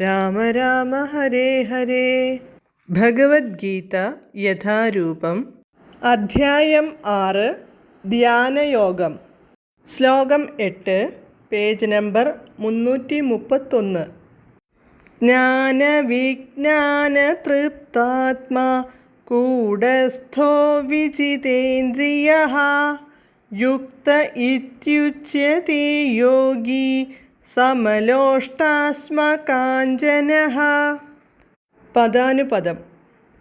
രാമ രാമ ഹരേ ഹരേ. ഭഗവത്ഗീത യഥാരൂപം. അധ്യായം ആറ്. ധ്യാനയോഗം. ശ്ലോകം എട്ട്. പേജ് നമ്പർ മുന്നൂറ്റി മുപ്പത്തൊന്ന്. തൃപ്താത്മാ കൂടസ്ഥോ വിജിതേന്ദ്രിയ യുക്ത ഇത്യുച്യത്തെ യോഗി സമലോഷ്ടാശ്മകാഞ്ചന പദാനുപദം.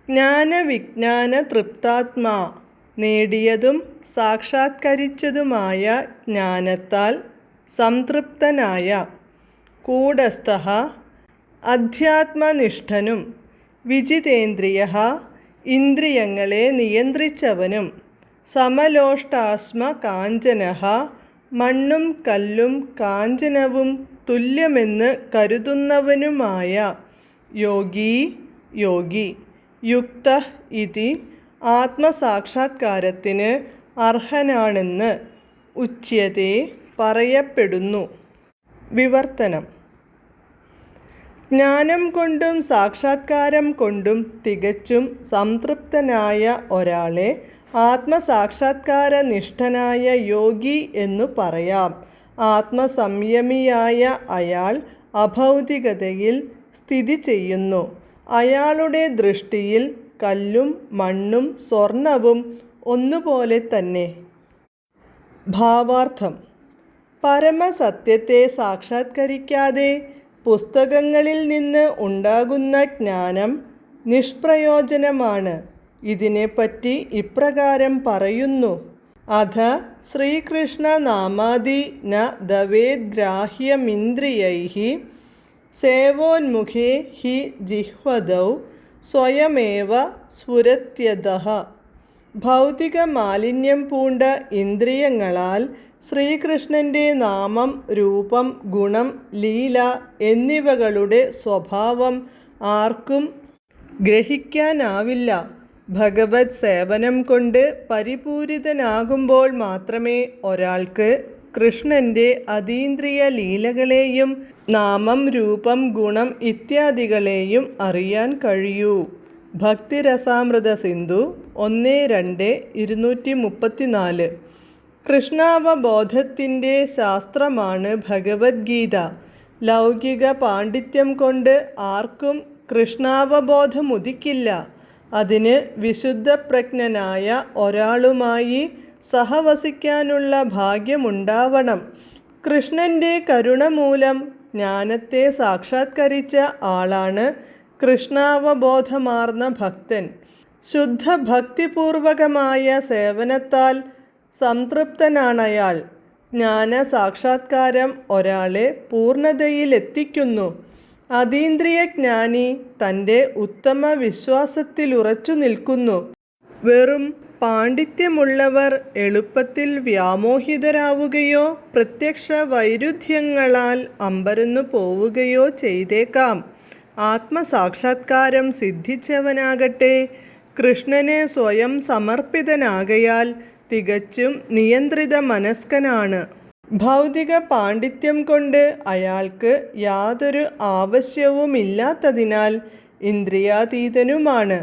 ജ്ഞാനവിജ്ഞാന തൃപ്താത്മാ നേടിയതും സാക്ഷാത്കരിച്ചതുമായ ജ്ഞാനത്താൽ സംതൃപ്തനായ. കൂടസ്ഥ. അധ്യാത്മനിഷ്ഠനും. വിജിതേന്ദ്രിയ. ഇന്ദ്രിയങ്ങളെ നിയന്ത്രിച്ചവനും. സമലോഷ്ടാസ്മ കാഞ്ചന മണ്ണും കല്ലും കാഞ്ചനവും തുല്യമെന്ന് കരുതുന്നവനുമായ യോഗി യോഗി യുക്ത ഇതി ആത്മസാക്ഷാത്കാരത്തിന് അർഹനാണെന്ന് ഉച്യത്തെ പറയപ്പെടുന്നു. വിവർത്തനം. ജ്ഞാനം കൊണ്ടും സാക്ഷാത്കാരം കൊണ്ടും തികച്ചും സംതൃപ്തനായ ഒരാളെ ആത്മസാക്ഷാത്കാര നിഷ്ഠനായ യോഗി എന്നു പറയാം. ആത്മസംയമിയായ അയാൾ അഭൗതികതയിൽ സ്ഥിതി ചെയ്യുന്നു. അയാളുടെ ദൃഷ്ടിയിൽ കല്ലും മണ്ണും സ്വർണവും ഒന്നുപോലെ തന്നെ. ഭാവാർത്ഥം. പരമസത്യത്തെ സാക്ഷാത്കരിക്കാതെ പുസ്തകങ്ങളിൽ നിന്ന് ഉണ്ടാകുന്ന ജ്ഞാനം നിഷ്പ്രയോജനമാണ്. ഇതിനെപ്പറ്റി ഇപ്രകാരം പറയുന്നു. അധ ശ്രീകൃഷ്ണനാമാദി ന ദവേദ്ഗ്രാഹ്യമിന്ദ്രിയൈ സേവോന്മുഖേ ഹി ജിഹ്വദൗ സ്വയമേവ സ്ഫുരത്യത ഭൗതിക മാലിന്യം പൂണ്ട ഇന്ദ്രിയങ്ങളാൽ ശ്രീകൃഷ്ണന്റെ നാമം രൂപം ഗുണം ലീല എന്നിവകളുടെ സ്വഭാവം ആർക്കും ഗ്രഹിക്കാനാവില്ല. ഭഗവത് സേവനം കൊണ്ട് പരിപൂരിതനാകുമ്പോൾ മാത്രമേ ഒരാൾക്ക് കൃഷ്ണന്റെ അതീന്ദ്രിയ ലീലകളെയും നാമം രൂപം ഗുണം ഇത്യാദികളെയും അറിയാൻ കഴിയൂ. ഭക്തിരസാമൃത സിന്ധു ഒന്ന് രണ്ട് ഇരുന്നൂറ്റി മുപ്പത്തിനാല് കൃഷ്ണാവബോധത്തിന്റെ ശാസ്ത്രമാണ് ഭഗവത്ഗീത. ലൗകിക പാണ്ഡിത്യം കൊണ്ട് ആർക്കും കൃഷ്ണാവബോധം ഉദിക്കില്ല. അതിന് വിശുദ്ധപ്രജ്ഞനായ ഒരാളുമായി സഹവസിക്കാനുള്ള ഭാഗ്യമുണ്ടാവണം. കൃഷ്ണന്റെ കരുണ മൂലം ജ്ഞാനത്തെ സാക്ഷാത്കരിച്ച ആളാണ് കൃഷ്ണാവബോധമാർന്ന ഭക്തൻ. ശുദ്ധ ഭക്തിപൂർവകമായ സേവനത്താൽ സംതൃപ്തനാണയാൾ. ജ്ഞാന സാക്ഷാത്കാരം ഒരാളെ പൂർണതയിലെത്തിക്കുന്നു. അതീന്ദ്രിയ ജ്ഞാനി തന്റെ ഉത്തമ വിശ്വാസത്തിലുറച്ചു നിൽക്കുന്നു. വെറും പാണ്ഡിത്യമുള്ളവർ എളുപ്പത്തിൽ വ്യാമോഹിതരാവുകയോ പ്രത്യക്ഷ വൈരുദ്ധ്യങ്ങളാൽ അമ്പരന്നു പോവുകയോ ചെയ്തേക്കാം. ആത്മസാക്ഷാത്കാരം സിദ്ധിച്ചവനാകട്ടെ കൃഷ്ണനെ സ്വയം സമർപ്പിതനാകയാൽ തികച്ചും നിയന്ത്രിത മനസ്കനാണ് ഭൗതിക പാണ്ഡിത്യം കൊണ്ട് അയാൾക്ക് യാതൊരു ആവശ്യവുമില്ലാത്തതിനാൽ ഇന്ദ്രിയാതീതനുമാണ്.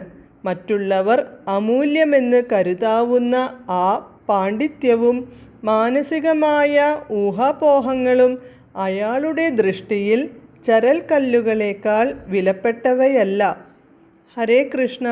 മറ്റുള്ളവർ അമൂല്യമെന്ന് കരുതാവുന്ന ആ പാണ്ഡിത്യവും മാനസികമായ ഊഹാപോഹങ്ങളും അയാളുടെ ദൃഷ്ടിയിൽ ചരൽക്കല്ലുകളേക്കാൾ വിലപ്പെട്ടവയല്ല. ഹരേ കൃഷ്ണ.